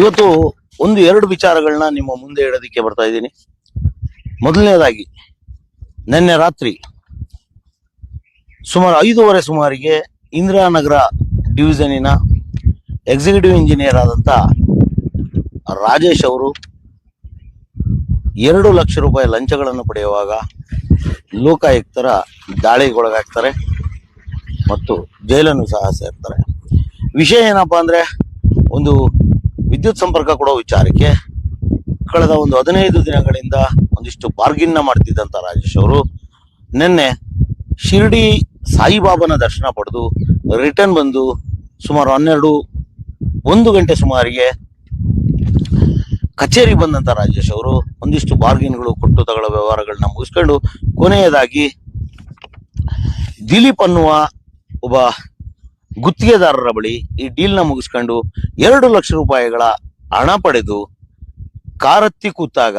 ಇವತ್ತು ಒಂದು ಎರಡು ವಿಚಾರಗಳನ್ನ ನಿಮ್ಮ ಮುಂದೆ ಇಡೋದಕ್ಕೆ ಬರ್ತಾ ಇದ್ದೀನಿ. ಮೊದಲನೇದಾಗಿ, ನಿನ್ನೆ ರಾತ್ರಿ ಸುಮಾರು ಐದೂವರೆ ಸುಮಾರಿಗೆ ಇಂದಿರಾನಗರ ಡಿವಿಷನಿನ ಎಕ್ಸಿಕ್ಯೂಟಿವ್ ಇಂಜಿನಿಯರ್ ಆದಂಥ ರಾಜೇಶ್ ಅವರು ಎರಡು ಲಕ್ಷ ರೂಪಾಯಿ ಲಂಚಗಳನ್ನು ಪಡೆಯುವಾಗ ಲೋಕಾಯುಕ್ತರ ದಾಳಿಗೊಳಗಾಗ್ತಾರೆ ಮತ್ತು ಜೈಲನ್ನು ಸಹ ಸೇರ್ತಾರೆ. ವಿಷಯ ಏನಪ್ಪಾ ಅಂದ್ರೆ ಒಂದು ವಿದ್ಯುತ್ ಸಂಪರ್ಕ ಕೊಡೋ ವಿಚಾರಕ್ಕೆ ಕಳೆದ ಒಂದು ಹದಿನೈದು ದಿನಗಳಿಂದ ಒಂದಿಷ್ಟು ಬಾರ್ಗಿನ್ನ ಮಾಡ್ತಿದ್ದಂತ ರಾಜೇಶ್ ಅವರು ನಿನ್ನೆ ಶಿರ್ಡಿ ಸಾಯಿಬಾಬನ ದರ್ಶನ ಪಡೆದು ರಿಟರ್ನ್ ಬಂದು ಸುಮಾರು ಹನ್ನೆರಡು, ಒಂದು ಗಂಟೆ ಸುಮಾರಿಗೆ ಕಚೇರಿ ಬಂದಂತ ರಾಜೇಶ್ ಅವರು ಒಂದಿಷ್ಟು ಬಾರ್ಗಿನ್ಗಳು ಕೊಟ್ಟು ತಗೊಳ್ಳೋ ವ್ಯವಹಾರಗಳನ್ನ ಮುಗಿಸ್ಕೊಂಡು ಕೊನೆಯದಾಗಿ ದಿಲೀಪ್ ಅನ್ನುವ ಒಬ್ಬ ಗುತ್ತಿಗೆದಾರರ ಬಳಿ ಈ ಡೀಲ್ನ ಮುಗಿಸ್ಕೊಂಡು ಎರಡು ಲಕ್ಷ ರೂಪಾಯಿಗಳ ಹಣ ಪಡೆದು ಕಾರತ್ತಿ ಕೂತಾಗ,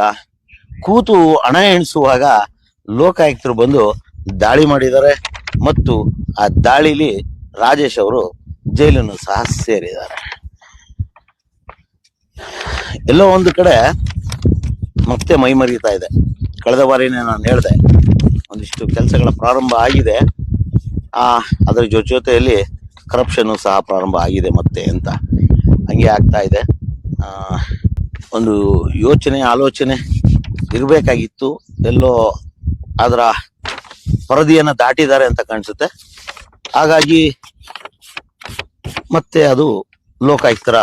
ಕೂತು ಹಣ ಎಣಿಸುವಾಗ ಲೋಕಾಯುಕ್ತರು ಬಂದು ದಾಳಿ ಮಾಡಿದ್ದಾರೆ ಮತ್ತು ಆ ದಾಳಿಲಿ ರಾಜೇಶ್ ಅವರು ಜೈಲನ್ನು ಸಹ ಸೇರಿದ್ದಾರೆ. ಎಲ್ಲೋ ಒಂದು ಕಡೆ ಮತ್ತೆ ಮೈ ಮರೀತಾ ಇದೆ. ಕಳೆದ ಬಾರಿನೇ ನಾನು ಹೇಳಿದೆ, ಒಂದಿಷ್ಟು ಕೆಲಸಗಳ ಪ್ರಾರಂಭ ಆಗಿದೆ. ಆ, ಅದರ ಜೊತೆ ಜೊತೆಯಲ್ಲಿ ಕರಪ್ಷನ್ ಸಹ ಪ್ರಾರಂಭ ಆಗಿದೆ ಮತ್ತೆ ಅಂತ. ಹಂಗೆ ಆಗ್ತಾ ಇದೆ. ಒಂದು ಯೋಚನೆ, ಆಲೋಚನೆ ಇರಬೇಕಾಗಿತ್ತು. ಎಲ್ಲೋ ಅದರ ವರದಿಯನ್ನ ದಾಟಿದ್ದಾರೆ ಅಂತ ಕಾಣಿಸುತ್ತೆ. ಹಾಗಾಗಿ ಮತ್ತೆ ಅದು ಲೋಕಾಯುಕ್ತರ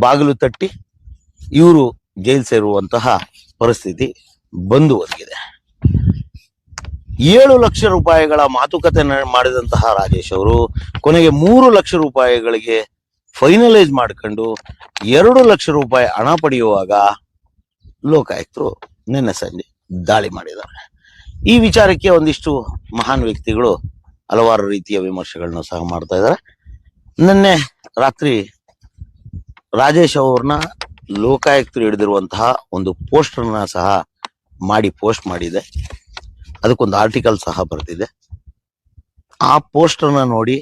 ಬಾಗಿಲು ತಟ್ಟಿ ಇವರು ಜೈಲು ಸೇರುವಂತಹ ಪರಿಸ್ಥಿತಿ ಬಂದು ಒದಗಿದೆ ಏಳು ಲಕ್ಷ ರೂಪಾಯಿಗಳ ಮಾತುಕತೆ ಮಾಡಿದಂತಹ ರಾಜೇಶ್ ಅವರು ಕೊನೆಗೆ ಮೂರು ಲಕ್ಷ ರೂಪಾಯಿಗಳಿಗೆ ಫೈನಲೈಸ್ ಮಾಡ್ಕೊಂಡು ಎರಡು ಲಕ್ಷ ರೂಪಾಯಿ ಹಣ ಪಡೆಯುವಾಗ ಲೋಕಾಯುಕ್ತರು ನಿನ್ನೆ ಸಂಜೆ ದಾಳಿ ಮಾಡಿದ್ದಾರೆ. ಈ ವಿಚಾರಕ್ಕೆ ಒಂದಿಷ್ಟು ಮಹಾನ್ ವ್ಯಕ್ತಿಗಳು ಹಲವಾರು ರೀತಿಯ ವಿಮರ್ಶೆಗಳನ್ನ ಸಹ ಮಾಡ್ತಾ ಇದ್ದಾರೆ. ನಿನ್ನೆ ರಾತ್ರಿ ರಾಜೇಶ್ ಅವ್ರನ್ನ ಲೋಕಾಯುಕ್ತರು ಹಿಡಿದಿರುವಂತಹ ಒಂದು ಪೋಸ್ಟರ್ನ ಸಹ ಮಾಡಿ ಪೋಸ್ಟ್ ಮಾಡಿದೆ. ಅದಕ್ಕೊಂದು ಆರ್ಟಿಕಲ್ ಸಹ ಬರ್ತಿದೆ ಆ ಪೋಸ್ಟರ್ನ ನೋಡಿ.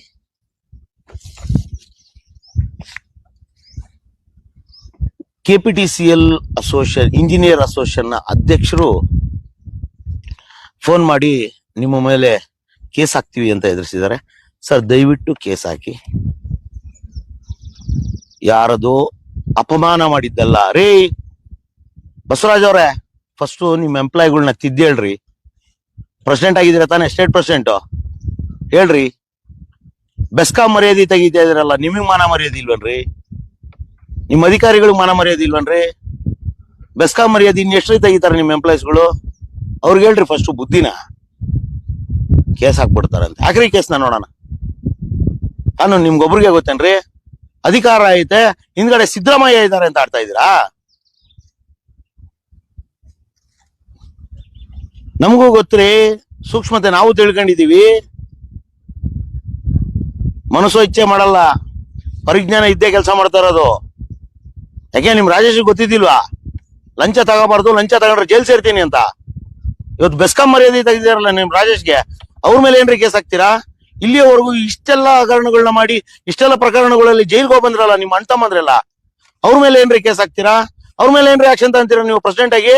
K P T C L association engineer ಅಸೋಸಿಯೇಷನ್ನ ಅಧ್ಯಕ್ಷರು ಫೋನ್ ಮಾಡಿ ನಿಮ್ಮ ಮೇಲೆ ಕೇಸ್ ಹಾಕ್ತೀವಿ ಅಂತ ಎದುರಿಸಿದ್ದಾರೆ. ಸರ್, ದಯವಿಟ್ಟು ಕೇಸ್ ಹಾಕಿ. ಯಾರದು ಅಪಮಾನ ಮಾಡಿದ್ದಲ್ಲ. ರೇ, ಬಸವರಾಜ್ ಅವರೇ ಫಸ್ಟ್ ನಿಮ್ಮ ಎಂಪ್ಲಾಯಿಗಳನ್ನ ತಿದ್ದೇಳ್ರಿ ಪ್ರೆಸಿಡೆಂಟ್ ಆಗಿದ್ದೀರಾ ತಾನೇ ಸ್ಟೇಟ್ ಪ್ರೆಸಿಡೆಂಟ್ ಹೇಳ್ರಿ. ಬೆಸ್ಕಾಂ ಮರ್ಯಾದೆ ತೆಗಿತಾ ಇದ್ರಲ್ಲ, ನಿಮಗೆ ಮಾನ ಮರ್ಯಾದೆ ಇಲ್ವನ್ರಿ? ನಿಮ್ಮ ಅಧಿಕಾರಿಗಳು ಮಾನ ಮರ್ಯಾದೆ ಇಲ್ವನ್ರಿ? ಬೆಸ್ಕಾಂ ಮರ್ಯಾದೆ ಇನ್ನು ಎಷ್ಟು ತೆಗಿತಾರೆ ನಿಮ್ಮ ಎಂಪ್ಲಾಯೀಸ್ಗಳು ಅವ್ರಿಗೆ ಹೇಳ್ರಿ ಫಸ್ಟ್ ಬುದ್ಧಿನ. ಕೇಸ್ ಹಾಕ್ಬಿಡ್ತಾರಂತೆ. ಹಾಕ್ರಿ ಕೇಸ್ನ ನೋಡೋಣ. ನಾನು ನಿಮ್ಗೊಬ್ರಿಗೆ ಗೊತ್ತೇನ್ರಿ? ಅಧಿಕಾರ ಐತೆ, ಹಿಂದ್ಗಡೆ ಸಿದ್ದರಾಮಯ್ಯ ಇದ್ದಾರೆ ಅಂತ ಆಡ್ತಾ ಇದ್ದೀರಾ? ನಮಗೂ ಗೊತ್ತ್ರಿ, ಸೂಕ್ಷ್ಮತೆ ನಾವು ತಿಳ್ಕೊಂಡಿದೀವಿ ಮನಸ್ಸು ಇಚ್ಛೆ ಮಾಡಲ್ಲ, ಪರಿಜ್ಞಾನ ಇದ್ದೇ ಕೆಲಸ ಮಾಡ್ತಾ ಇರೋದು. ಯಾಕೆ, ನಿಮ್ ರಾಜೇಶ್ ಗೊತ್ತಿದ್ದಿಲ್ವಾ? ಲಂಚ ತಗೋಬಾರ್ದು, ಲಂಚ ತಗೊಂಡ್ರೆ ಜೈಲ್ ಸೇರ್ತೀನಿ ಅಂತ. ಇವತ್ತು ಬೆಸ್ಕಾಂ ಮರ್ಯಾದೆ ತೆಗೆದಿದಾರಲ್ಲ ನಿಮ್ ರಾಜೇಶ್ಗೆ, ಅವ್ರ ಮೇಲೆ ಏನ್ರಿ ಕೇಸ್ ಹಾಕ್ತೀರಾ? ಇಲ್ಲಿಯವರೆಗೂ ಇಷ್ಟೆಲ್ಲ ಹಗರಣಗಳನ್ನ ಮಾಡಿ, ಇಷ್ಟೆಲ್ಲ ಪ್ರಕರಣಗಳಲ್ಲಿ ಜೈಲ್ಗೆ ಹೋಗ್ಬಂದ್ರಲ್ಲ ನಿಮ್ಮ ಅಣ್ಣ ತಮ್ಮಂದ್ರಲ್ಲ, ಅವ್ರ ಮೇಲೆ ಏನ್ರಿ ಕೇಸ್ ಹಾಕ್ತೀರಾ? ಅವ್ರ ಮೇಲೆ ಏನ್ರಿ ಆಕ್ಷನ್ ತಗೊಂತೀರಾ ನೀವು ಪ್ರೆಸಿಡೆಂಟ್ ಆಗಿ?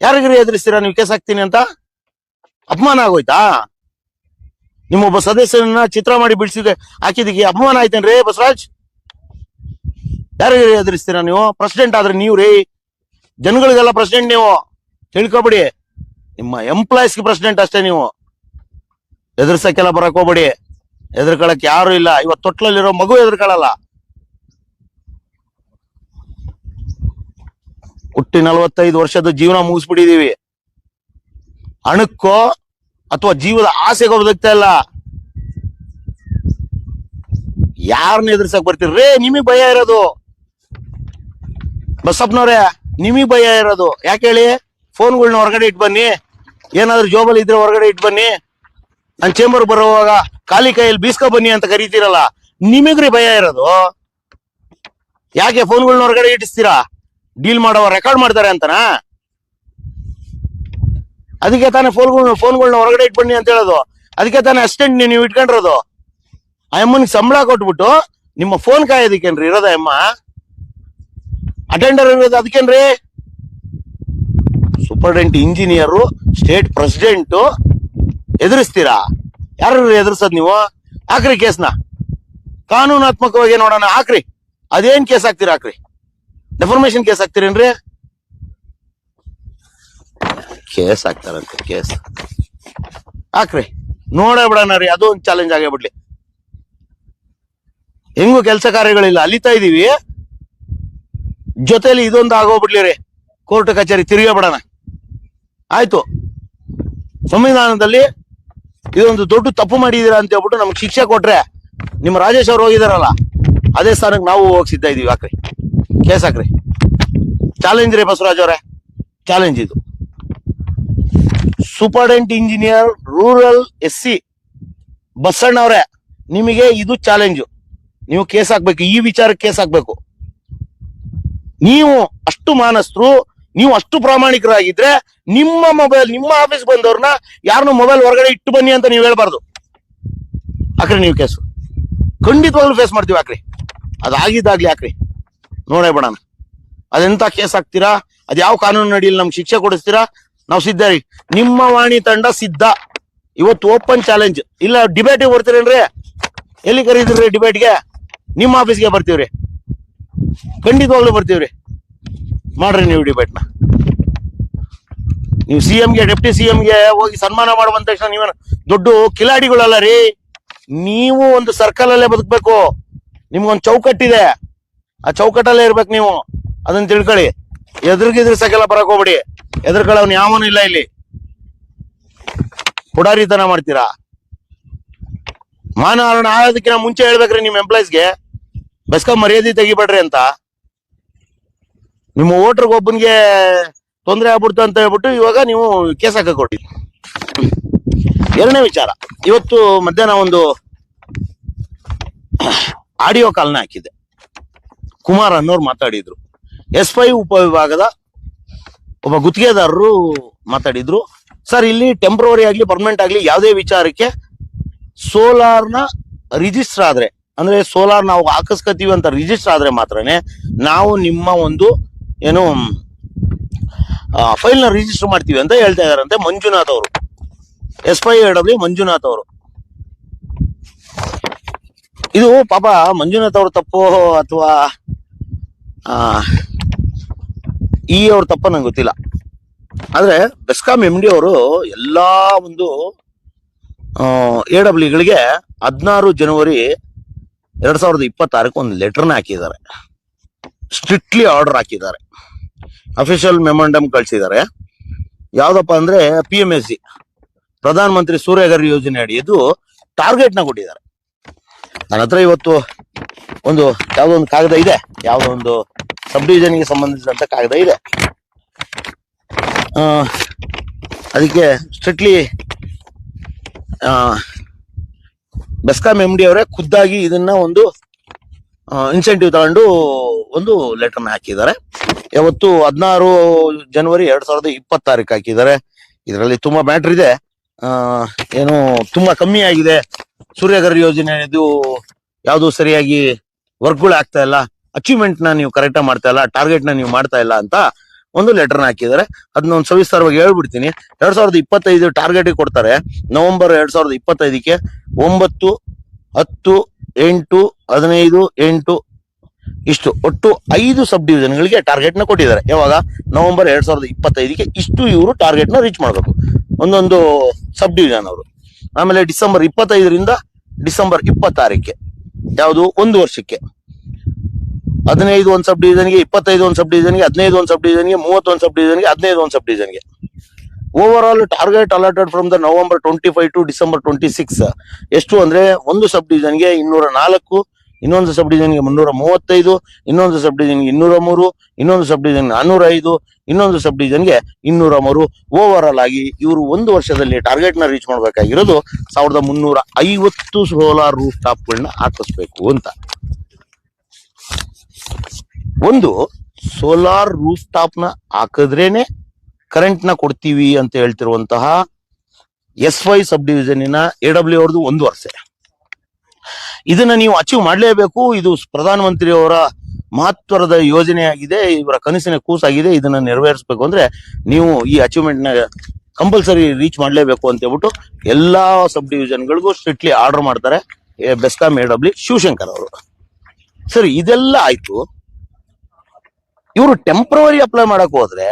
ಯಾರಿಗ್ರಿ ಎದುರಿಸ್ತೀರಾ? ನೀವು ಕೇಸ್ ಹಾಕ್ತೀನಿ ಅಂತ? ಅಪಮಾನ ಆಗೋಯ್ತಾ? ನಿಮ್ಮೊಬ್ಬ ಸದಸ್ಯರನ್ನ ಚಿತ್ರ ಮಾಡಿ ಬಿಡಿಸಿದೆ ಹಾಕಿದಕ್ಕೆ ಅಪಮಾನ ಆಯ್ತೇನ್ರಿ? ಬಸವರಾಜ್ ಯಾರಿಗ್ರಿ ಎದುರಿಸ್ತೀರಾ ನೀವು? ಪ್ರೆಸಿಡೆಂಟ್ ಆದ್ರೆ ನೀವು ರೀ. ಜನಗಳಿಗೆಲ್ಲ ಪ್ರೆಸಿಡೆಂಟ್ ನೀವು. ತಿಳ್ಕೊಬಿಡಿ. ನಿಮ್ಮ ಎಂಪ್ಲಾಯೀಸ್ಗೆ ಪ್ರೆಸಿಡೆಂಟ್ ಅಷ್ಟೇ ನೀವು. ಎದುರ್ಸಕ್ಕೆಲ್ಲ ಬರಕ್ ಹೋಗ್ಬೇಡಿ. ಎದುರ್ಕೊಳಕ್ ಯಾರು ಇಲ್ಲ. ಇವತ್ತು ತೊಟ್ಲಲ್ಲಿರೋ ಮಗು ಎದುರ್ಕೊಳ್ಳಲ್ಲ ಹುಟ್ಟಿ ನಲವತ್ತೈದು ವರ್ಷದ ಜೀವನ ಮುಗಿಸ್ಬಿಟ್ಟಿದೀವಿ ಹಣಕ್ಕೋ ಅಥವಾ ಜೀವದ ಆಸೆಗೋ ಬದುಕ್ತಾ ಇಲ್ಲ ಯಾರನ್ನ ಎದುರ್ಸಕ್ ಬರ್ತೀರಿ? ರೇ, ನಿಮಗ್ ಭಯ ಇರೋದು. ಬಸಪ್ಪನವ್ರೆ, ನಿಮಗ್ ಭಯ ಇರೋದು. ಯಾಕೆ ಹೇಳಿ? ಫೋನ್ಗಳನ್ನ ಹೊರಗಡೆ ಇಟ್ ಬನ್ನಿ. ಏನಾದ್ರೂ ಜೋಬಲ್ಲಿ ಇದ್ರೆ ಹೊರಗಡೆ ಇಟ್ ಬನ್ನಿ. ನನ್ ಚೇಂಬರ್ ಬರುವಾಗ ಖಾಲಿ ಕೈಯಲ್ಲಿ ಬೀಸ್ಕೊ ಬನ್ನಿ ಅಂತ ಕರೀತೀರಲ್ಲ, ನಿಮಗ್ರಿ ಭಯ ಇರೋದು? ಯಾಕೆ ಫೋನ್ಗಳನ್ನ ಹೊರಗಡೆ ಇಟ್ಟಿಸ್ತೀರಾ? ಡೀಲ್ ಮಾಡೋ ರೆಕಾರ್ಡ್ ಮಾಡ್ತಾರೆ ಅಂತನಾ? ಅದಕ್ಕೆ ತಾನೇ ಫೋನ್ಗಳನ್ನ ಫೋನ್ಗಳನ್ನ ಹೊರಗಡೆ ಇಟ್ ಬನ್ನಿ ಅಂತ ಹೇಳೋದು ಅದಕ್ಕೆ ತಾನೇ ಅಸಿಸ್ಟೆಂಟ್ ನೀವು ಇಟ್ಕೊಂಡಿರೋದು. ಆ ಅಮ್ಮನಿಗೆ ಸಂಬಳ ಕೊಟ್ಬಿಟ್ಟು ನಿಮ್ಮ ಫೋನ್ ಕಾಯೋದಿಕ್ಕೇನ್ರಿ? ಇರೋದ ಅಮ್ಮ? ಅಟೆಂಡರ್ ಇರೋದು ಅದಕ್ಕೇನ್ರಿ? ಸೂಪರ್ಡೆಂಟ್ ಇಂಜಿನಿಯರು ಸ್ಟೇಟ್ ಪ್ರೆಸಿಡೆಂಟ್ ಎದುರಿಸ್ತೀರಾ? ಯಾರು ಎದುರಿಸೋದ್ ನೀವು? ಹಾಕ್ರಿ ಕೇಸ್ನ ಕಾನೂನಾತ್ಮಕವಾಗಿ ನೋಡೋಣ. ಹಾಕ್ರಿ. ಅದೇನ್ ಕೇಸ್ ಹಾಕ್ತೀರಾ? ಹಾಕ್ರಿ. ಡೆಫಾರ್ಮೇಶನ್ ಕೇಸ್ ಹಾಕ್ತಿರೇನ್ರಿ ಕೇಸ್ ಹಾಕ್ತಾರಂತೆ ಕೇಸ್ ಹಾಕ್ರಿ. ನೋಡೇ ಬಿಡೋಣ ರೀ, ಅದು ಒಂದು ಚಾಲೆಂಜ್ ಆಗೇ ಹೆಂಗು ಕೆಲಸ ಕಾರ್ಯಗಳಿಲ್ಲ, ಅಲಿತಾ ಇದೀವಿ. ಜೊತೆಲಿ ಇದೊಂದು ಆಗೋಗ್ಬಿಡ್ಲಿ ರೀ ಕೋರ್ಟ್ ಕಚೇರಿ, ತಿರುಗೇ ಬಿಡೋಣ. ಆಯ್ತು. ಸಂವಿಧಾನದಲ್ಲಿ ಇದೊಂದು ದೊಡ್ಡ ತಪ್ಪು ಮಾಡಿದೀರಾ ಅಂತ ಹೇಳ್ಬಿಟ್ಟು ನಮ್ಗೆ ಶಿಕ್ಷೆ ಕೊಟ್ರೆ, ನಿಮ್ಮ ರಾಜೇಶ್ ಅವ್ರು ಹೋಗಿದಾರಲ್ಲ, ಅದೇ ಸ್ಥಾನಕ್ಕೆ ನಾವು ಹೋಗ್ಸಿದ್ದ ಇದೀವಿ, ಹಾಕ್ರಿ. ಕೇಸ್ ಹಾಕ್ರಿ ಚಾಲೆಂಜ್ ರೀ ಬಸವರಾಜ್ ಅವರೇ. ಚಾಲೆಂಜ್ ಇದು. Superintendent engineer rural S C Basanna ಅವರೇ, ನಿಮಗೆ ಇದು ಚಾಲೆಂಜು ನೀವು ಕೇಸ್ ಹಾಕ್ಬೇಕು, ಈ ವಿಚಾರಕ್ಕೆ ಕೇಸ್ ಹಾಕ್ಬೇಕು. ನೀವು ಅಷ್ಟು ಮಾನಸ್ತರು ನೀವು ಅಷ್ಟು ಪ್ರಾಮಾಣಿಕರಾಗಿದ್ರೆ ನಿಮ್ಮ ಮೊಬೈಲ್ ನಿಮ್ಮ ಆಫೀಸ್ ಬಂದವ್ರನ್ನ ಯಾರನ್ನೂ ಮೊಬೈಲ್ ಹೊರಗಡೆ ಇಟ್ಟು ಬನ್ನಿ ಅಂತ ನೀವು ಹೇಳ್ಬಾರ್ದು. ಆಕ್ರಿ ನೀವು ಕೇಸು ಖಂಡಿತವಾಗ್ಲೂ ಫೇಸ್ ಮಾಡ್ತೀವಿ, ಹಾಕ್ರಿ. ಅದಾಗಿದ್ದಾಗ್ಲಿ ಹಾಕ್ರಿ. ನೋಡೇ ಬಿಡೋಣ ಅದೆಂತ ಕೇಸ್ ಹಾಕ್ತೀರಾ? ಅದ್ ಯಾವ ಕಾನೂನು ನಡೀಲಿ ನಮ್ಗೆ ಶಿಕ್ಷೆ ಕೊಡಿಸ್ತೀರಾ? ನಾವು ಸಿದ್ಧ ರೀ. ನಿಮ್ಮ ವಾಣಿ ತಂಡ ಸಿದ್ಧ. ಇವತ್ತು ಓಪನ್ ಚಾಲೆಂಜ್. ಇಲ್ಲ ಡಿಬೇಟ್ ಬರ್ತೀರೇನ್ರಿ? ಎಲ್ಲಿ ಕರೀತೀರಿ ಡಿಬೇಟ್ಗೆ? ನಿಮ್ಮ ಆಫೀಸ್ಗೆ ಬರ್ತೀವ್ರಿ. ಖಂಡಿತವಾಗ್ಲೂ ಬರ್ತೀವ್ರಿ. ಮಾಡ್ರಿ ನೀವು ಡಿಬೇಟ್ನ. ನೀವು ಸಿ ಗೆ ಡೆಪ್ಟಿ ಸಿ ಗೆ ಹೋಗಿ ಸನ್ಮಾನ ಮಾಡುವ ತಕ್ಷಣ ನೀವೇನು ದೊಡ್ಡ ಕಿಲಾಡಿಗಳಲ್ಲ ರೀ? ನೀವು ಒಂದು ಸರ್ಕಲ್ ಅಲ್ಲೇ ಬದುಕ್ಬೇಕು. ನಿಮ್ಗೊಂದು ಚೌಕಟ್ಟಿದೆ. ಆ ಚೌಕಟ್ಟಲ್ಲೇ ಇರ್ಬೇಕು ನೀವು. ಅದನ್ನ ತಿಳ್ಕೊಳ್ಳಿ. ಎದುರುಗಿದ್ರೆ ಸಕೆಲ್ಲ ಬರಕ್ ಹೋಗ್ಬಿಡಿ. ಎದುರ್ಕೊಳ್ಳೋನ್ ಯಾವನು ಇಲ್ಲ ಇಲ್ಲಿ. ಪುಡಾರಿತನ ಮಾಡ್ತೀರಾ? ಮಾನಹಾರಣ ಆಗೋದಕ್ಕಿಂತ ಮುಂಚೆ ಹೇಳ್ಬೇಕ್ರಿ ನಿಮ್ ಎಂಪ್ಲಾಯ್ಸ್ಗೆ ಬೆಸ್ಕ ಮರ್ಯಾದೆ ತೆಗಿಬೇಡ್ರಿ ಅಂತ. ನಿಮ್ಮ ವೋಟರ್ಗೆ ಒಬ್ಬನಿಗೆ ತೊಂದರೆ ಆಗ್ಬಿಡ್ತು ಅಂತ ಹೇಳ್ಬಿಟ್ಟು ಇವಾಗ ನೀವು ಕೇಸ್ ಹಾಕಿ ಎರಡನೇ ವಿಚಾರ. ಇವತ್ತು ಮಧ್ಯಾಹ್ನ ಒಂದು ಆಡಿಯೋ ಕಾಲ್ನ ಹಾಕಿದ್ದೆ. ಕುಮಾರ್ ಅನ್ನೋರು ಮಾತಾಡಿದ್ರು. ಎಸ್ ಫೈ ಉಪವಿಭಾಗದ ಒಬ್ಬ ಗುತ್ತಿಗೆದಾರರು ಮಾತಾಡಿದ್ರು. ಸರ್, ಇಲ್ಲಿ ಟೆಂಪ್ರವರಿ ಆಗ್ಲಿ ಪರ್ಮನೆಂಟ್ ಆಗ್ಲಿ ಯಾವುದೇ ವಿಚಾರಕ್ಕೆ ಸೋಲಾರ್ನ ರಿಜಿಸ್ಟರ್ ಆದ್ರೆ, ಅಂದ್ರೆ ಸೋಲಾರ್ ನಾವು ಹಾಕಿಸ್ಕತೀವಿ ಅಂತ ರಿಜಿಸ್ಟರ್ ಆದ್ರೆ ಮಾತ್ರನೇ ನಾವು ನಿಮ್ಮ ಒಂದು ಏನು ಫೈಲ್ನ ರಿಜಿಸ್ಟರ್ ಮಾಡ್ತೀವಿ ಅಂತ ಹೇಳ್ತಾ ಇದಾರಂತೆ ಮಂಜುನಾಥ್ ಅವರು. ಎಸ್ ಪೈ ಡಬ್ಲ್ಯೂ ಮಂಜುನಾಥ್ ಅವರು. ಇದು ಪಾಪ ಮಂಜುನಾಥ್ ಅವ್ರ ತಪ್ಪು ಅಥವಾ ಈ ಅವ್ರ ತಪ್ಪ ನಂಗೆ ಗೊತ್ತಿಲ್ಲ. ಆದ್ರೆ ಬೆಸ್ಕಾಂ ಎಂ ಡಿ ಅವರು ಎಲ್ಲಾ ಒಂದು ಎ ಡಬ್ಲ್ಯೂಗಳಿಗೆ ಹದಿನಾರು ಜನವರಿ ಎರಡ್ ಸಾವಿರದ ಇಪ್ಪತ್ತಾರಕ್ಕೆ ಒಂದು ಲೆಟರ್ನ ಹಾಕಿದ್ದಾರೆ. ಸ್ಟ್ರಿಕ್ಟ್ಲಿ ಆರ್ಡರ್ ಹಾಕಿದ್ದಾರೆ. ಅಫಿಷಿಯಲ್ ಮೆಮೊಂಡಮ್ ಕಳಿಸಿದ್ದಾರೆ. ಯಾವ್ದಪ್ಪ ಅಂದ್ರೆ P M S C Pradhan Mantri Surya Ghar ಯೋಜನೆ ಅಡಿ ಇದು ಟಾರ್ಗೆಟ್ನ ಕೊಟ್ಟಿದ್ದಾರೆ. ನನ್ನ ಹತ್ರ ಇವತ್ತು ಒಂದು ಯಾವುದೋ ಒಂದು ಕಾಗದ ಇದೆ. ಯಾವುದೋ ಒಂದು ಸಬ್ಗೆ ಸಂಬಂಧಿಸಿದಂತ ಕಾಗದ ಇದೆ. ಅದಕ್ಕೆ ಸ್ಟ್ರಿಕ್ಟ್ಲಿ ಬೆಸ್ಕಾಂ ಎಂ ಡಿ ಅವರೇ ಖುದ್ದಾಗಿ ಇದನ್ನ ಒಂದು ಇನ್ಸೆಂಟಿವ್ ತಗೊಂಡು ಒಂದು ಲೆಟರ್ನ ಹಾಕಿದ್ದಾರೆ. ಯಾವತ್ತು ಹದಿನಾರು ಜನವರಿ ಎರಡ್ ಸಾವಿರದ ಇಪ್ಪತ್ತಾರಕ್ಕೆ ಹಾಕಿದ್ದಾರೆ. ಇದರಲ್ಲಿ ತುಂಬಾ ಮ್ಯಾಟ್ರ್ ಇದೆ. ಏನು ತುಂಬಾ ಕಮ್ಮಿ ಆಗಿದೆ. ಸೂರ್ಯಗರ್ ಯೋಜನೆ ಇದು ಯಾವುದು ಸರಿಯಾಗಿ ವರ್ಕ್ಗಳು ಆಗ್ತಾ ಇಲ್ಲ. ಅಚೀವ್ಮೆಂಟ್ನ ನೀವು ಕರೆಕ್ಟ್ ಮಾಡ್ತಾ ಇಲ್ಲ. ಟಾರ್ಗೆಟ್ನ ನೀವು ಮಾಡ್ತಾ ಇಲ್ಲ ಅಂತ ಒಂದು ಲೆಟರ್ನ ಹಾಕಿದ್ದಾರೆ. ಅದನ್ನ ಒಂದು ಸವಿಸ್ತಾರವಾಗಿ ಹೇಳ್ಬಿಡ್ತೀನಿ. ಎರಡ್ ಸಾವಿರದ ಇಪ್ಪತ್ತೈದು ಟಾರ್ಗೆಟ್ ಕೊಡ್ತಾರೆ. ನವೆಂಬರ್ ಎರಡ್ ಸಾವಿರದ ಇಪ್ಪತ್ತೈದಕ್ಕೆ ಒಂಬತ್ತು, ಹತ್ತು, ಎಂಟು, ಹದಿನೈದು, ಎಂಟು ಇಷ್ಟು. ಒಟ್ಟು ಐದು ಸಬ್ ಡಿವಿಷನ್ಗಳಿಗೆ ಟಾರ್ಗೆಟ್ನ ಕೊಟ್ಟಿದ್ದಾರೆ. ಯಾವಾಗ? ನವೆಂಬರ್ ಎರಡ್ ಸಾವಿರದ ಇಪ್ಪತ್ತೈದಕ್ಕೆ ಇಷ್ಟು ಇವರು ಟಾರ್ಗೆಟ್ನ ರೀಚ್ ಮಾಡಬೇಕು. ಒಂದೊಂದು ಸಬ್ ಡಿವಿಷನ್ ಅವರು. ಆಮೇಲೆ ಡಿಸೆಂಬರ್ ಇಪ್ಪತ್ತೈದರಿಂದ ಡಿಸೆಂಬರ್ ಇಪ್ಪತ್ತಾರಕ್ಕೆ, ಯಾವುದು ಒಂದು ವರ್ಷಕ್ಕೆ. ಹದಿನೈದು ಒಂದು ಸಬ್ ಡಿವಿಷನ್ಗೆ ಇಪ್ಪತ್ತೈದು ಒಂದು ಸಬ್ ಡಿವಿಷನ್ಗೆ ಹದಿನೈದು ಒಂದು ಸಬ್ ಡಿವಿಷನ್ಗೆ ಮೂವತ್ತೊಂದು ಸಬ್ ಡಿವಿಷನ್ಗೆ ಹದಿನೈದು ಒಂದು sub ಡಿವಿಷನ್ಗೆ overall target allotted from the November twenty five to December twenty six ಎಷ್ಟು ಅಂದ್ರೆ ಒಂದು ಸಬ್ ಡಿವಿಷನ್ಗೆ ಇನ್ನೂರ ನಾಲ್ಕು ಇನ್ನೊಂದು ಸಬ್ ಡಿವಿಷನ್ಗೆ ಮುನ್ನೂರ ಮೂವತ್ತೈದು, ಇನ್ನೊಂದು ಸಬ್ ಡಿವಿಷನ್ಗೆ ಇನ್ನೂರ ಮೂರು, ಇನ್ನೊಂದು ಸಬ್ ಡಿವಿಷನ್ ನಾನ್ನೂರ ಐದು, ಇನ್ನೊಂದು ಸಬ್ ಡಿವಿಷನ್ಗೆ ಇನ್ನೂರ ಮೂರು. ಓವರ್ ಆಲ್ ಆಗಿ ಇವರು ಒಂದು ವರ್ಷದಲ್ಲಿ ಟಾರ್ಗೆಟ್ನ ರೀಚ್ ಮಾಡಬೇಕಾಗಿರೋದು ಸಾವಿರದ ಮುನ್ನೂರ ಐವತ್ತು ಸೋಲಾರ್ ರೂಫ್ ಟಾಪ್ಗಳನ್ನ ಹಾಕಿಸ್ಬೇಕು ಅಂತ. ಒಂದು ಸೋಲಾರ್ ರೂಫ್ ಟಾಪ್ನ ಹಾಕಿದ್ರೇನೆ ಕರೆಂಟ್ನ ಕೊಡ್ತೀವಿ ಅಂತ ಹೇಳ್ತಿರುವಂತಹ S Y sub division A W ಅವ್ರದ್ದು ಒಂದು ವರ್ಷ. ಇದನ್ನ ನೀವು ಅಚೀವ್ ಮಾಡಲೇಬೇಕು. ಇದು ಪ್ರಧಾನಮಂತ್ರಿ ಅವರ ಮಹತ್ವದ ಯೋಜನೆ ಆಗಿದೆ ಇವರ ಕನಸಿನ ಕೂಸಾಗಿದೆ. ಇದನ್ನ ನೆರವೇರಿಸಬೇಕು ಅಂದ್ರೆ ನೀವು ಈ ಅಚೀವ್ಮೆಂಟ್ನ ಕಂಪಲ್ಸರಿ ರೀಚ್ ಮಾಡಲೇಬೇಕು ಅಂತ ಹೇಳ್ಬಿಟ್ಟು ಎಲ್ಲಾ ಸಬ್ ಡಿವಿಷನ್ಗಳಿಗೂ ಸ್ಟ್ರಿಕ್ಟ್ಲಿ ಆರ್ಡರ್ ಮಾಡ್ತಾರೆ ಬೆಸ್ಕಾಂ ಎ ಡಬ್ಲ್ಯೂ ಶಿವಶಂಕರ್ ಅವರು. ಸರಿ, ಇದೆಲ್ಲ ಆಯ್ತು. ಇವರು ಟೆಂಪ್ರವರಿ ಅಪ್ಲೈ ಮಾಡಕ್ ಹೋದ್ರೆ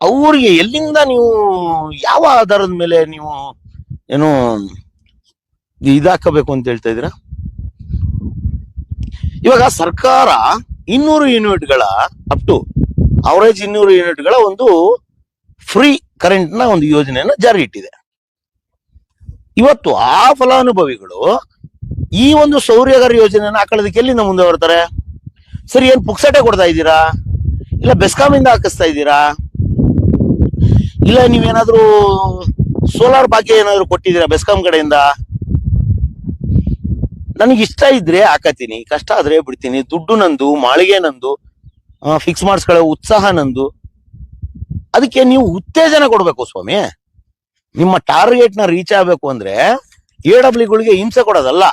ಅವ್ರಿಗೆ ಎಲ್ಲಿಂದ ನೀವು ಯಾವ ಆಧಾರದ ಮೇಲೆ ನೀವು ಏನು ಇದಾಕಬೇಕು ಅಂತ ಹೇಳ್ತಾ ಇದೀರಾ ಇವಾಗ ಸರ್ಕಾರ ಇನ್ನೂರು ಯೂನಿಟ್ಗಳ ಅಪ್ ಟು ಅವರೇಜ್ ಇನ್ನೂರು ಯೂನಿಟ್ಗಳ ಒಂದು ಫ್ರೀ ಕರೆಂಟ್ನ ಒಂದು ಯೋಜನೆಯನ್ನ ಜಾರಿ ಇಟ್ಟಿದೆ. ಇವತ್ತು ಆ ಫಲಾನುಭವಿಗಳು ಈ ಒಂದು ಸೌರ್ಯಗಾರ ಯೋಜನೆಯನ್ನ ಹಾಕೊಳ್ಳೋದಕ್ಕೆ ಎಲ್ಲಿಂದ ಮುಂದೆ ಬರ್ತಾರೆ ಸರಿ, ಏನ್ ಪುಕ್ಸಟೆ ಕೊಡ್ತಾ ಇದ್ದೀರಾ? ಇಲ್ಲ ಬೆಸ್ಕಾಂ ಇಂದ ಹಾಕಿಸ್ತಾ ಇದ್ದೀರಾ? ಇಲ್ಲ ನೀವೇನಾದ್ರೂ ಸೋಲಾರ್ ಬಾಕಿ ಏನಾದ್ರು ಕೊಟ್ಟಿದ್ದೀರಾ ಬೆಸ್ಕಾಂ ಕಡೆಯಿಂದ? ನನಗೆ ಇಷ್ಟ ಇದ್ರೆ ಹಾಕತೀನಿ ಕಷ್ಟ ಆದ್ರೆ ಬಿಡ್ತೀನಿ. ದುಡ್ಡು ನಂದು, ಮಾಳಿಗೆ ನಂದು ಫಿಕ್ಸ್ ಮಾಡಿಸ್ಕೊಳ್ಳೋ ಉತ್ಸಾಹ ನಂದು. ಅದಕ್ಕೆ ನೀವು ಉತ್ತೇಜನ ಕೊಡ್ಬೇಕು ಸ್ವಾಮಿ. ನಿಮ್ಮ ಟಾರ್ಗೆಟ್ನ ರೀಚ್ ಆಗ್ಬೇಕು ಅಂದ್ರೆ ಎ ಡಬ್ಲ್ಯೂಗಳಿಗೆ ಹಿಂಸೆ ಕೊಡೋದಲ್ಲ.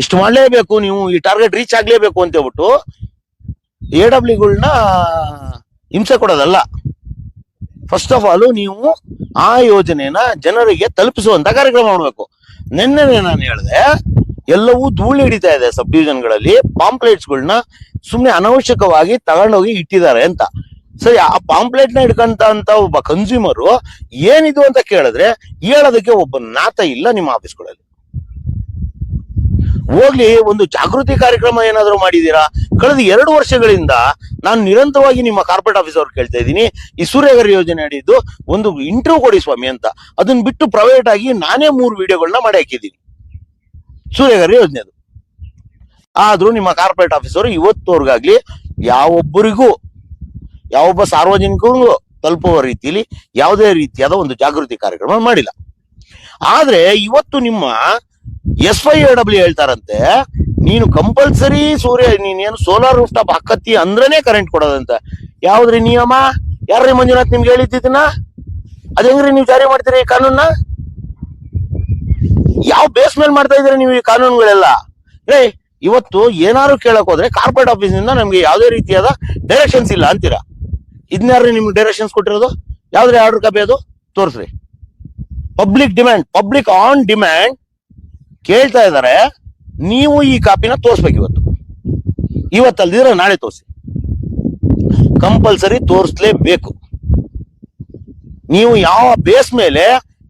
ಇಷ್ಟು ಮಾಡಲೇಬೇಕು ನೀವು, ಈ ಟಾರ್ಗೆಟ್ ರೀಚ್ ಆಗ್ಲೇಬೇಕು ಅಂತ ಹೇಳ್ಬಿಟ್ಟು ಎ ಡಬ್ಲ್ಯೂಗಳನ್ನ ಹಿಂಸೆ ಕೊಡೋದಲ್ಲ. ಫಸ್ಟ್ ಆಫ್ ಆಲ್ ನೀವು ಆ ಯೋಜನೆನ ಜನರಿಗೆ ತಲುಪಿಸುವಂತ ಕಾರ್ಯಕ್ರಮ ಮಾಡಬೇಕು. ನಿನ್ನೆ ನಾನು ಹೇಳಿದೆ, ಎಲ್ಲವೂ ಧೂಳು ಹಿಡಿತಾ ಇದೆ ಸಬ್ ಡಿವಿಷನ್ಗಳಲ್ಲಿ ಪಾಂಪ್ಲೇಟ್ಸ್ಗಳನ್ನ ಸುಮ್ಮನೆ ಅನವಶ್ಯಕವಾಗಿ ತಗೊಂಡೋಗಿ ಇಟ್ಟಿದ್ದಾರೆ ಅಂತ. ಸರಿ, ಆ ಪಾಂಪ್ಲೇಟ್ನ ಹಿಡ್ಕಂತ ಒಬ್ಬ ಕನ್ಸ್ಯೂಮರು ಏನಿದು ಅಂತ ಕೇಳಿದ್ರೆ, ಹೇಳೋದಕ್ಕೆ ಒಬ್ಬ ನಾತ ಇಲ್ಲ ನಿಮ್ಮ ಆಫೀಸ್ಗಳಲ್ಲಿ. ಹೋಗ್ಲಿ, ಒಂದು ಜಾಗೃತಿ ಕಾರ್ಯಕ್ರಮ ಏನಾದ್ರು ಮಾಡಿದೀರಾ ಕಳೆದ ಎರಡು ವರ್ಷಗಳಿಂದ ನಾನು ನಿರಂತರವಾಗಿ ನಿಮ್ಮ ಕಾರ್ಪೊರೇಟ್ ಆಫೀಸ್ ಅವ್ರು ಕೇಳ್ತಾ ಇದ್ದೀನಿ, ಈ ಸೂರ್ಯಗರ್ ಯೋಜನೆ ಅಡಿದ್ದು ಒಂದು ಇಂಟರ್ವ್ಯೂ ಕೊಡಿ ಸ್ವಾಮಿ ಅಂತ. ಅದನ್ನ ಬಿಟ್ಟು ಪ್ರೈವೇಟ್ ಆಗಿ ನಾನೇ ಮೂರು ವಿಡಿಯೋಗಳನ್ನ ಮಾಡಿ ಹಾಕಿದ್ದೀನಿ. ಸೂರ್ಯಗರ್ ಯೋಜನೆದು ಆದ್ರೂ ನಿಮ್ಮ ಕಾರ್ಪೊರೇಟ್ ಆಫೀಸರು ಇವತ್ತವರೆಗಾಗ್ಲಿ ಯಾವೊಬ್ಬರಿಗೂ, ಯಾವೊಬ್ಬ ಸಾರ್ವಜನಿಕರಿಗೂ ತಲುಪುವ ರೀತಿಯಲ್ಲಿ ಯಾವುದೇ ರೀತಿಯಾದ ಒಂದು ಜಾಗೃತಿ ಕಾರ್ಯಕ್ರಮ ಮಾಡಿಲ್ಲ. ಆದ್ರೆ ಇವತ್ತು ನಿಮ್ಮ ಎಸ್ ಐ ಡಬ್ಲ್ಯೂ ಹೇಳ್ತಾರಂತೆ ನೀನು ಕಂಪಲ್ಸರಿ ಸೂರ್ಯ, ನೀನೇನು ಸೋಲಾರ್ ರೂಫ್ ಟಾಪ್ ಹಾಕತ್ತಿ ಅಂದ್ರನೇ ಕರೆಂಟ್ ಕೊಡೋದಂತ. ಯಾವ್ದ್ರಿ ನಿಯಮ? ಯಾರ್ರಿ ಮಂಜುನಾಥ್ ನಿಮ್ಗೆ ಹೇಳಿದ್ದಿದ್ದನ್ನ ಅದ ಹೆಂಗ್ರಿ ನೀವು ಜಾರಿ ಮಾಡ್ತೀರಿ ಈ ಕಾನೂನ ಯಾವ ಬೇಸ್ ಮೇಲೆ ಮಾಡ್ತಾ ಇದೀರಿ ನೀವು ಈ ಕಾನೂನುಗಳೆಲ್ಲ? ರೇ ಇವತ್ತು ಏನಾದ್ರು ಕೇಳಕ್ ಹೋದ್ರೆ ಕಾರ್ಪೊರೇಟ್ ಆಫೀಸ್ನಿಂದ ನಮ್ಗೆ ಯಾವುದೇ ರೀತಿಯಾದ ಡೈರೆಕ್ಷನ್ಸ್ ಇಲ್ಲ ಅಂತೀರಾ. ಇದನ್ನಾರ್ರಿ ನಿಮ್ಗೆ ಡೈರೆಕ್ಷನ್ಸ್ ಕೊಟ್ಟಿರೋದು? ಯಾವ್ದ್ರಿ ಆರ್ಡರ್ ಕಾಪಿ ಅದು? ತೋರಿಸ್ರಿ. Public demand public on demand ಕೇಳ್ತಾ ಇದಾರೆ. ನೀವು ಈ ಕಾಪಿನ ತೋರಿಸ್ಬೇಕು ಇವತ್ತು. ಇವತ್ತಲ್ದಿದ್ರೆ ನಾಳೆ ತೋರಿಸಿ. ಕಂಪಲ್ಸರಿ ತೋರಿಸ್ಲೇಬೇಕು. ನೀವು ಯಾವ ಬೇಸ್ ಮೇಲೆ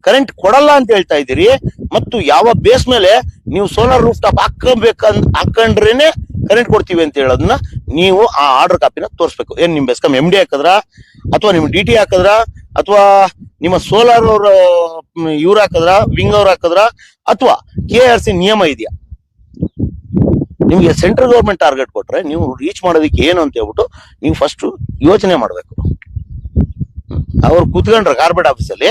ಕರೆಂಟ್ ಕೊಡಲ್ಲ ಅಂತ ಹೇಳ್ತಾ ಇದ್ದೀರಿ, ಮತ್ತು ಯಾವ ಬೇಸ್ ಮೇಲೆ ನೀವು ಸೋಲಾರ್ ರೂಫ್ ಟಾಪ್ ಹಾಕಬೇಕಂತ ಹಾಕೊಂಡ್ರೇನೆ ಕರೆಂಟ್ ಕೊಡ್ತೀವಿ ಅಂತ ಹೇಳೋದನ್ನ ನೀವು ಆ ಆರ್ಡರ್ ಕಾಪಿನ ತೋರಿಸ್ಬೇಕು. ಏನ್ ನಿಮ್ ಬೆಸ್ಕಮ್ ಎಂ ಡಿ ಹಾಕಿದ್ರ, ಅಥವಾ ನಿಮ್ ಡಿ ಟಿ ಹಾಕದ್ರ, ಅಥವಾ ನಿಮ್ಮ ಸೋಲಾರ್ ಅವ್ರ ಇವ್ರು ಹಾಕಿದ್ರ, ವಿಂಗ್ ಅವ್ರು ಹಾಕಿದ್ರ, ಅಥವಾ ಕೆ ಆರ್ ಸಿ ನಿಯಮ ಇದೆಯಾ? ನಿಮ್ಗೆ ಸೆಂಟ್ರಲ್ ಗೌರ್ಮೆಂಟ್ ಟಾರ್ಗೆಟ್ ಕೊಟ್ರೆ ನೀವು ರೀಚ್ ಮಾಡೋದಕ್ಕೆ ಏನು ಅಂತ ಹೇಳ್ಬಿಟ್ಟು ನೀವು ಫಸ್ಟ್ ಯೋಚನೆ ಮಾಡಬೇಕು. ಅವ್ರು ಕೂತ್ಕೊಂಡ್ರೆ ಕಾರ್ಪೊರೇಟ್ ಆಫೀಸಲ್ಲಿ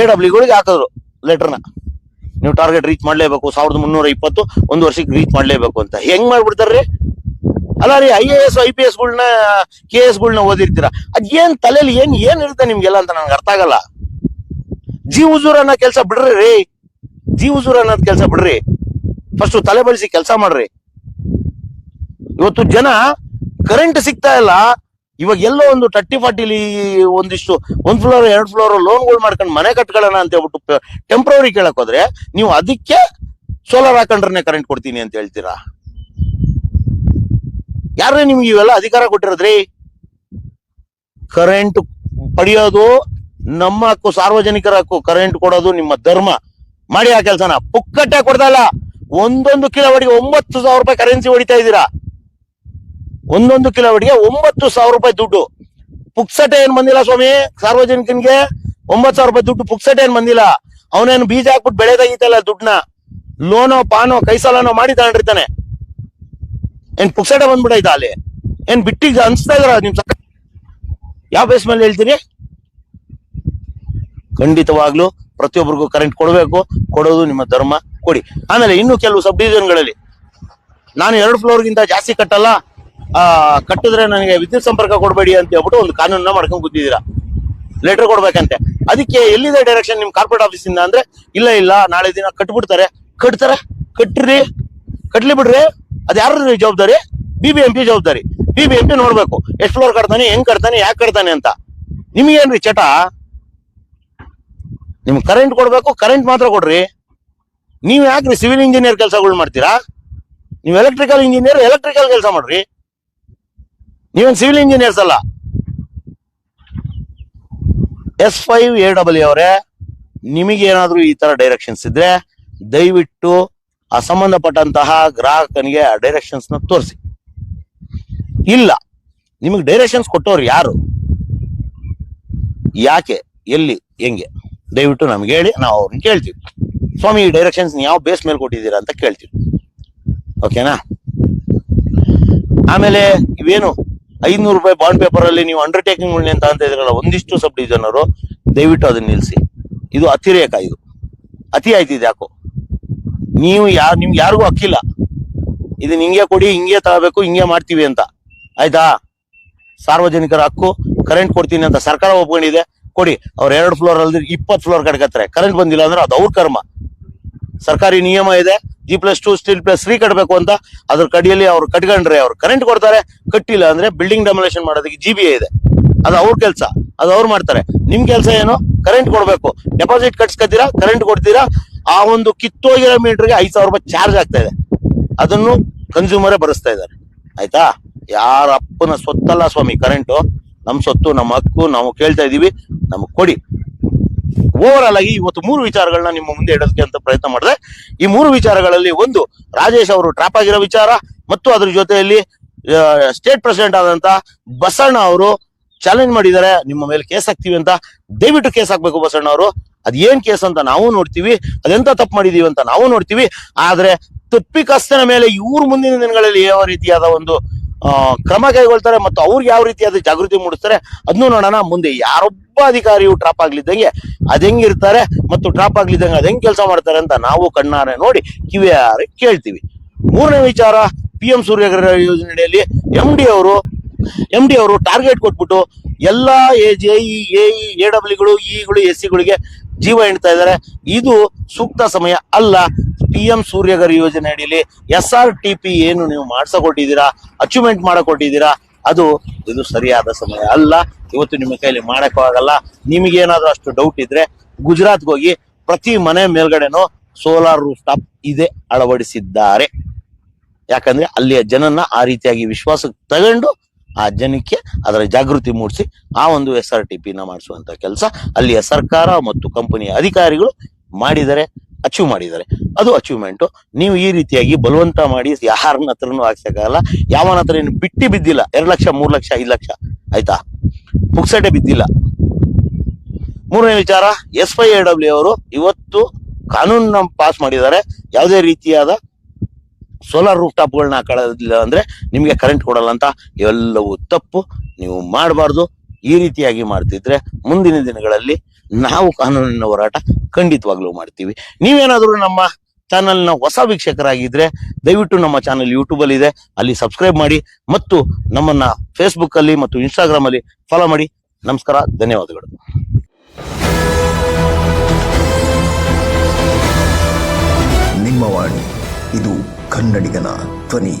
ಎ ಡಬ್ಲ್ಯೂಗಳಿಗೆ ಹಾಕಿದ್ರು ಲೆಟರ್ನ ನೀವು ಟಾರ್ಗೆಟ್ ರೀಚ್ ಮಾಡಲೇಬೇಕು, ಸಾವಿರದ ಮುನ್ನೂರ ಇಪ್ಪತ್ತು, ಒಂದು ವರ್ಷಕ್ಕೆ ರೀಚ್ ಮಾಡಲೇಬೇಕು ಅಂತ. ಹೆಂಗ್ ಮಾಡ್ಬಿಡ್ತಾರ್ರಿ? ಅಲ್ಲ ರೀ I A S I P S ಗಳನ್ನ ಕೆ ಎಸ್ ಗಳನ್ನ ಓದಿರ್ತೀರಾ? ಏನ್ ತಲೆಯಲ್ಲಿ ಏನ್ ಏನ್ ಇರುತ್ತೆ ನಿಮ್ಗೆಲ್ಲ ಅಂತ ನನಗೆ ಅರ್ಥ ಆಗಲ್ಲ. ಜಿ ಹುಜೂರ್ ಅನ್ನೋ ಕೆಲಸ ಬಿಡ್ರಿ ರೀ. ಜಿ ಹುಜೂರ್ ಅನ್ನೋದ್ ಕೆಲಸ ಬಿಡ್ರಿ. ಫಸ್ಟ್ ತಲೆ ಬಳಸಿ ಕೆಲಸ ಮಾಡ್ರಿ. ಇವತ್ತು ಜನ ಕರೆಂಟ್ ಸಿಗ್ತಾ ಇಲ್ಲ. ಇವಾಗ ಎಲ್ಲೋ ಒಂದು ತರ್ಟಿ ಫಾರ್ಟಿಲಿ ಒಂದಿಷ್ಟು, ಒಂದ್ ಫ್ಲೋರ್ ಎರಡ್ ಫ್ಲೋರ್ ಲೋನ್ಗಳು ಮಾಡ್ಕೊಂಡು ಮನೆ ಕಟ್ಕೊಳ್ಳೋಣ ಅಂತ ಹೇಳ್ಬಿಟ್ಟು ಟೆಂಪ್ರವರಿ ಕೇಳಕ್ ಹೋದ್ರೆ ನೀವು ಅದಕ್ಕೆ ಸೋಲಾರ್ ಹಾಕೊಂಡ್ರೆ ಕರೆಂಟ್ ಕೊಡ್ತೀನಿ ಅಂತ ಹೇಳ್ತೀರಾ? ಯಾರೇ ನಿಮ್ಗೆ ಇವೆಲ್ಲ ಅಧಿಕಾರ ಕೊಟ್ಟಿರೋದ್ರಿ? ಕರೆಂಟ್ ಪಡೆಯೋದು, ನಮ್ಮ ಹಕ್ಕು, ಸಾರ್ವಜನಿಕರ ಹಕ್ಕು ಕರೆಂಟ್ ಕೊಡೋದು ನಿಮ್ಮ ಧರ್ಮ. ಮಾಡಿ ಆ ಕೆಲಸನ. ಪುಕ್ಕಟ್ಟೆ ಕೊಡ್ತಾ ಇಲ್ಲ. ಒಂದೊಂದು ಕಿಲೋವಾಟಿಗೆ ಒಂಬತ್ತು ಸಾವಿರ ರೂಪಾಯಿ ಕರೆನ್ಸಿ ಹೊಡಿತಾ ಇದ್ದೀರಾ? ಒಂದೊಂದು ಕಿಲೋವಾಟಿಗೆ ಒಂಬತ್ತು ಸಾವಿರ ರೂಪಾಯಿ ದುಡ್ಡು. ಪುಕ್ಸಟೆ ಏನ್ ಬಂದಿಲ್ಲ ಸ್ವಾಮಿ? ಸಾರ್ವಜನಿಕನಿಗೆ ಒಂಬತ್ತು ಸಾವಿರ ರೂಪಾಯಿ ದುಡ್ಡು ಪುಕ್ಸಟೆ ಏನ್ ಬಂದಿಲ್ಲ? ಅವನೇನು ಬೀಜ ಹಾಕ್ಬಿಟ್ಟು ಬೆಳೆ ತೆಗಿತಲ್ಲ ದುಡ್ಡನ್ನ ಲೋನೋ, ಪಾನೋ ಕೈಸಾಲನೋ ಮಾಡಿ ತಗೊಂಡಿರ್ತಾನೆ. ಏನ್ ಪುಕ್ಸಟೆ ಬಂದ್ಬಿಟ್ಟೈತಾ ಅಲ್ಲಿ? ಏನ್ ಬಿಟ್ಟಿಗೆ ಅನ್ಸ್ತಾ ಇದ್ರ ನಿಮ್ ಸಕ್ಕ ಯಾವ ಬೇಸ್ ಮೇಲೆ ಹೇಳ್ತೀರಿ ಖಂಡಿತವಾಗ್ಲೂ ಪ್ರತಿಯೊಬ್ಬರಿಗೂ ಕರೆಂಟ್ ಕೊಡಬೇಕು. ಕೊಡೋದು ನಿಮ್ಮ ಧರ್ಮ. ಕೊಡಿ. ಆಮೇಲೆ ಇನ್ನು ಕೆಲವು ಸಬ್ ಡಿವಿಷನ್ಗಳಲ್ಲಿ ನಾನು ಎರಡು ಫ್ಲೋರ್ಗಿಂತ ಜಾಸ್ತಿ ಕಟ್ಟಲ್ಲ. ಕಟ್ಟಿದ್ರೆ ನನಗೆ ವಿದ್ಯುತ್ ಸಂಪರ್ಕ ಕೊಡಬೇಡಿ ಅಂತ ಹೇಳ್ಬಿಟ್ಟು ಒಂದು ಕಾನೂನನ್ನ ಮಾಡ್ಕೊಂಡು ಕೂತಿದ್ದೀರಾ. ಲೆಟರ್ ಕೊಡ್ಬೇಕಂತೆ. ಅದಕ್ಕೆ ಎಲ್ಲಿದೆ ಡೈರೆಕ್ಷನ್ ನಿಮ್ ಕಾರ್ಪೊರೇಟ್ ಆಫೀಸ್ ಇಂದ ಅಂದ್ರೆ, ಇಲ್ಲ ಇಲ್ಲ, ನಾಳೆ ದಿನ ಕಟ್ಬಿಡ್ತಾರೆ. ಕಟ್ತಾರೆ? ಕಟ್ಟ್ರಿ ಕಟ್ಲಿ ಬಿಡ್ರಿ. ಅದು ಯಾರ ಜವಾಬ್ದಾರಿ? ಬಿ ಬಿ ಎಂ ಜವಾಬ್ದಾರಿ. ಬಿ ಬಿ ಎಂ ನೋಡ್ಬೇಕು. ಎಷ್ಟು ಫ್ಲೋರ್ ಕಟ್ತಾನೆ, ಹೆಂಗ್ ಕಟ್ತಾನೆ, ಯಾಕೆ ಕಟ್ತಾನೆ ಅಂತ. ನಿಮಗೇನ್ರಿ ಚಟ? ನಿಮ್ ಕರೆಂಟ್ ಕೊಡ್ಬೇಕು ಕರೆಂಟ್ ಮಾತ್ರ ಕೊಡ್ರಿ. ನೀವು ಯಾಕ್ರಿ ಸಿವಿಲ್ ಇಂಜಿನಿಯರ್ ಕೆಲಸಗಳು ಮಾಡ್ತೀರಾ? ನೀವು ಎಲೆಕ್ಟ್ರಿಕಲ್ ಇಂಜಿನಿಯರ್ ಎಲೆಕ್ಟ್ರಿಕಲ್ ಕೆಲಸ ಮಾಡ್ರಿ. ನೀವೇನ್ ಸಿವಿಲ್ ಇಂಜಿನಿಯರ್ಸ್ ಅಲ್ಲ. ಎಸ್ ಫೈವ್ ಎ ಡಬ್ಲ್ಯೂ ಅವರೇ ನಿಮಗೇನಾದ್ರೂ ಈ ತರ ಡೈರೆಕ್ಷನ್ಸ್ ಇದ್ರೆ, ದಯವಿಟ್ಟು ಆ ಸಂಬಂಧಪಟ್ಟಂತಹ ಗ್ರಾಹಕನಿಗೆ ಆ ಡೈರೆಕ್ಷನ್ಸ್ನ ತೋರಿಸಿ. ಇಲ್ಲ, ನಿಮಗೆ ಡೈರೆಕ್ಷನ್ಸ್ ಕೊಟ್ಟವ್ರು ಯಾರು? ಯಾಕೆ, ಎಲ್ಲಿ, ಹೆಂಗೆ? ದಯವಿಟ್ಟು ನಮ್ಗೆ ಹೇಳಿ, ನಾವು ಅವ್ರನ್ನ ಕೇಳ್ತೀವಿ. ಸ್ವಾಮಿ, ಈ ಡೈರೆಕ್ಷನ್ಸ್ ಯಾವ ಬೇಸ್ ಮೇಲೆ ಕೊಟ್ಟಿದ್ದೀರಾ ಅಂತ ಕೇಳ್ತೀವಿ. ಓಕೆನಾ ಆಮೇಲೆ ಇವೇನು? ಐನೂರು ರೂಪಾಯಿ ಬಾಂಡ್ ಪೇಪರ್ ಅಲ್ಲಿ ನೀವು ಅಂಡರ್ಟೇಕಿಂಗ್ ಅಂತ ಅಂತ ಇದ್ರಲ್ಲ, ಒಂದಿಷ್ಟು ಸಬ್ ಡಿವಿಷನ್ ಅವರು ದಯವಿಟ್ಟು ಅದನ್ನ ನಿಲ್ಲಿಸಿ ಇದು ಅತಿರೇಕ ಇದು. ಅತಿ ಆಯ್ತಿದೆ ಯಾಕೋ? ನೀವು ಯಾರು ನಿಮ್ಗೆ ಯಾರಿಗೂ ಹಕ್ಕಿಲ್ಲ. ಇದನ್ನ ಹಿಂಗೆ ಕೊಡಿ, ಹಿಂಗೆ ತಗೋಬೇಕು, ಹಿಂಗೆ ಮಾಡ್ತೀವಿ ಅಂತ. ಆಯ್ತಾ? ಸಾರ್ವಜನಿಕರ ಹಕ್ಕು ಕರೆಂಟ್ ಕೊಡ್ತೀನಿ ಅಂತ ಸರ್ಕಾರ ಒಪ್ಕೊಂಡಿದೆ. ಕೊಡಿ, ಅವ್ರ ಎರಡು ಫ್ಲೋರ್ ಅಲ್ದ್ರೆ ಇಪ್ಪತ್ತು ಫ್ಲೋರ್ ಕಟ್ಕತ್ತಾರೆ. ಕರೆಂಟ್ ಬಂದಿಲ್ಲ ಅಂದ್ರೆ ಅದು ಅವ್ರ ಕರ್ಮ. ಸರ್ಕಾರಿ ನಿಯಮ ಇದೆ G plus two stilt plus three ಕಟ್ಟಬೇಕು ಅಂತ. ಅದ್ರ ಕಡಿಯಲ್ಲಿ ಅವ್ರು ಕಟ್ಕೊಂಡ್ರೆ ಅವ್ರು ಕರೆಂಟ್ ಕೊಡ್ತಾರೆ, ಕಟ್ಟಿಲ್ಲ ಅಂದ್ರೆ ಬಿಲ್ಡಿಂಗ್ ಡೆಮೊಲೇಷನ್ ಮಾಡೋದಕ್ಕೆ ಜಿ ಇದೆ. ಅದು ಅವ್ರ ಕೆಲಸ, ಅದು ಅವ್ರು ಮಾಡ್ತಾರೆ. ನಿಮ್ ಕೆಲಸ ಏನು? ಕರೆಂಟ್ ಕೊಡಬೇಕು. ಡೆಪಾಸಿಟ್ ಕಟ್ಸ್ಕೊತೀರಾ ಕರೆಂಟ್ ಕೊಡ್ತೀರಾ? ಆ ಒಂದು ಕಿತ್ತೋಗಿರೋ ಮೀಟರ್ಗೆ ಐದು ಸಾವಿರ ರೂಪಾಯಿ ಚಾರ್ಜ್ ಆಗ್ತಾ ಇದೆ. ಅದನ್ನು ಕನ್ಸ್ಯೂಮರೇ ಬರೆಸ್ತಾ ಇದ್ದಾರೆ. ಆಯ್ತಾ? ಯಾರ ಅಪ್ಪನ ಸೊತ್ತಲ್ಲ ಸ್ವಾಮಿ ಕರೆಂಟು ನಮ್ಮ ಸೊತ್ತು ನಮ್ಮ ಹಕ್ಕು, ನಾವು ಕೇಳ್ತಾ ಇದೀವಿ. ನಮ್ಗೆ ಕೊಡಿ. ಓವರ್ ಆಗಿ ಇವತ್ತು ಮೂರು ವಿಚಾರಗಳನ್ನ ನಿಮ್ಮ ಮುಂದೆ ಇಡೋದಕ್ಕೆ ಅಂತ ಪ್ರಯತ್ನ ಮಾಡಿದೆ ಈ ಮೂರು ವಿಚಾರಗಳಲ್ಲಿ ಒಂದು ರಾಜೇಶ್ ಅವರು ಟ್ರಾಪ್ ಆಗಿರೋ ವಿಚಾರ, ಮತ್ತು ಅದ್ರ ಜೊತೆಯಲ್ಲಿ ಸ್ಟೇಟ್ ಪ್ರೆಸಿಡೆಂಟ್ ಆದಂತ ಬಸಣ್ಣ ಅವರು ಚಾಲೆಂಜ್ ಮಾಡಿದ್ದಾರೆ, ನಿಮ್ಮ ಮೇಲೆ ಕೇಸ್ ಹಾಕ್ತೀವಿ ಅಂತ. ದಯವಿಟ್ಟು ಕೇಸ್ ಹಾಕ್ಬೇಕು ಬಸಣ್ಣ ಅವರು. ಅದ್ ಏನ್ ಕೇಸ್ ಅಂತ ನಾವು ನೋಡ್ತೀವಿ. ಅದೆಂತ ತಪ್ಪು ಮಾಡಿದೀವಿ ಅಂತ ನಾವು ನೋಡ್ತೀವಿ. ಆದ್ರೆ ತಪ್ಪಿಕಸ್ತನ ಮೇಲೆ ಇವ್ರ ಮುಂದಿನ ದಿನಗಳಲ್ಲಿ ಯಾವ ರೀತಿಯಾದ ಒಂದು ಕ್ರಮ ಕೈಗೊಳ್ತಾರೆ ಮತ್ತು ಅವ್ರಿಗೆ ಯಾವ ರೀತಿಯಾದ ಜಾಗೃತಿ ಮೂಡಿಸ್ತಾರೆ ಅದನ್ನು ನೋಡೋಣ. ಮುಂದೆ ಯಾರೊಬ್ಬ ಅಧಿಕಾರಿಯು ಟ್ರಾಪ್ ಆಗ್ಲಿದ್ದಂಗೆ ಅದೆಂಗಿರ್ತಾರೆ ಮತ್ತು ಟ್ರಾಪ್ ಆಗ್ಲಿದ್ದಂಗೆ ಅದೆಂಗೆ ಕೆಲಸ ಮಾಡ್ತಾರೆ ಅಂತ ನಾವು ಕಣ್ಣಾರೆ ನೋಡಿ ಕಿವಿಯಾರೆ ಕೇಳ್ತೀವಿ. ಮೂರನೇ ವಿಚಾರ ಪಿ ಎಂ ಸೂರ್ಯಗ್ರಹ ಯೋಜನೆಯಲ್ಲಿ ಎಂ ಡಿ ಅವರು ಎಂ ಡಿ ಅವರು ಟಾರ್ಗೆಟ್ ಕೊಟ್ಬಿಟ್ಟು ಎಲ್ಲಾ A J E A A ಡಬ್ಲ್ಯೂಗಳು ಇಗಳು ಎಸ್ ಸಿಗಳಿಗೆ ಜೀವ ಎಣ್ತಾ ಇದ್ದಾರೆ. ಇದು ಸೂಕ್ತ ಸಮಯ ಅಲ್ಲ. ಪಿ ಎಂ ಸೂರ್ಯಗರ್ ಯೋಜನೆ ಅಡಿಯಲ್ಲಿ ಎಸ್ ಆರ್ ಟಿ ಪಿ ಏನು ನೀವು ಮಾಡ್ಸಕೊಟ್ಟಿದ್ದೀರಾ, ಅಚೀವ್ಮೆಂಟ್ ಮಾಡಕೊಟ್ಟಿದ್ದೀರಾ, ಅದು ಇದು ಸರಿಯಾದ ಸಮಯ ಅಲ್ಲ. ಇವತ್ತು ನಿಮ್ಮ ಕೈಯಲ್ಲಿ ಆಗಲ್ಲ ನಿಮಗೇನಾದ್ರೂ ಅಷ್ಟು ಡೌಟ್ ಇದ್ರೆ ಗುಜರಾತ್ಗೆ ಹೋಗಿ ಪ್ರತಿ ಮನೆ ಮೇಲ್ಗಡೆನೂ ಸೋಲಾರ್ ರೂಫ್ ಟಾಪ್ ಇದೆ ಅಳವಡಿಸಿದ್ದಾರೆ. ಯಾಕಂದ್ರೆ ಅಲ್ಲಿಯ ಜನನ್ನ ಆ ರೀತಿಯಾಗಿ ವಿಶ್ವಾಸಕ್ಕೆ ತಗೊಂಡು ಆ ಜನಕ್ಕೆ ಅದರ ಜಾಗೃತಿ ಮೂಡಿಸಿ ಆ ಒಂದು ಎಸ್ ಆರ್ ಟಿ ಪಿನ ಮಾಡಿಸುವಂತ ಕೆಲಸ ಅಲ್ಲಿಯ ಸರ್ಕಾರ ಮತ್ತು ಕಂಪನಿಯ ಅಧಿಕಾರಿಗಳು ಮಾಡಿದರೆ ಅಚೀವ್ ಮಾಡಿದ್ದಾರೆ ಅದು ಅಚೀವ್ಮೆಂಟ್ ನೀವು ಈ ರೀತಿಯಾಗಿ ಬಲವಂತ ಮಾಡಿ ಯಾರನ್ನ ಹತ್ರನೂ ಹಾಕ್ಸಕ್ಕಾಗಲ್ಲ ಯಾವನ ಹತ್ರ ಏನು ಬಿಟ್ಟಿ ಬಿದ್ದಿಲ್ಲ. ಎರಡು ಲಕ್ಷ, ಮೂರು ಲಕ್ಷ, ಐದು ಲಕ್ಷ. ಆಯ್ತಾ? ಪುಕ್ಸಟೆ ಬಿದ್ದಿಲ್ಲ. ಮೂರನೇ ವಿಚಾರ ಎಸ್ ವೈ ಎ ಡಬ್ಲ್ಯೂ ಅವರು ಇವತ್ತು ಕಾನೂನನ್ನ ಪಾಸ್ ಮಾಡಿದ್ದಾರೆ. ಯಾವುದೇ ರೀತಿಯಾದ ಸೋಲಾರ್ ರೂಫ್ ಟಾಪ್ಗಳನ್ನ ಹಾಕೊಳ್ಳೋದಿಲ್ಲ ಅಂದ್ರೆ ನಿಮಗೆ ಕರೆಂಟ್ ಕೊಡಲ್ಲ ಅಂತ ಎಲ್ಲವೂ ತಪ್ಪು. ನೀವು ಮಾಡಬಾರ್ದು. ಈ ರೀತಿಯಾಗಿ ಮಾಡ್ತಿದ್ರೆ ಮುಂದಿನ ದಿನಗಳಲ್ಲಿ ನಾವು ಕಾನೂನಿನ ಹೋರಾಟ ಖಂಡಿತವಾಗ್ಲೂ ಮಾಡ್ತೀವಿ. ನೀವೇನಾದರೂ ನಮ್ಮ ಚಾನಲ್ನ ಹೊಸ ವೀಕ್ಷಕರಾಗಿದ್ರೆ ದಯವಿಟ್ಟು ನಮ್ಮ ಚಾನಲ್ ಯೂಟ್ಯೂಬ್ ಅಲ್ಲಿ ಇದೆ. ಅಲ್ಲಿ ಸಬ್ಸ್ಕ್ರೈಬ್ ಮಾಡಿ ಮತ್ತು ನಮ್ಮನ್ನ ಫೇಸ್ಬುಕ್ಕಲ್ಲಿ ಮತ್ತು ಇನ್ಸ್ಟಾಗ್ರಾಮಲ್ಲಿ ಫಾಲೋ ಮಾಡಿ. ನಮಸ್ಕಾರ, ಧನ್ಯವಾದಗಳು. ನಿಮ್ಮ ವಾಣಿ, ಇದು ಕನ್ನಡಿಗನ ಧ್ವನಿ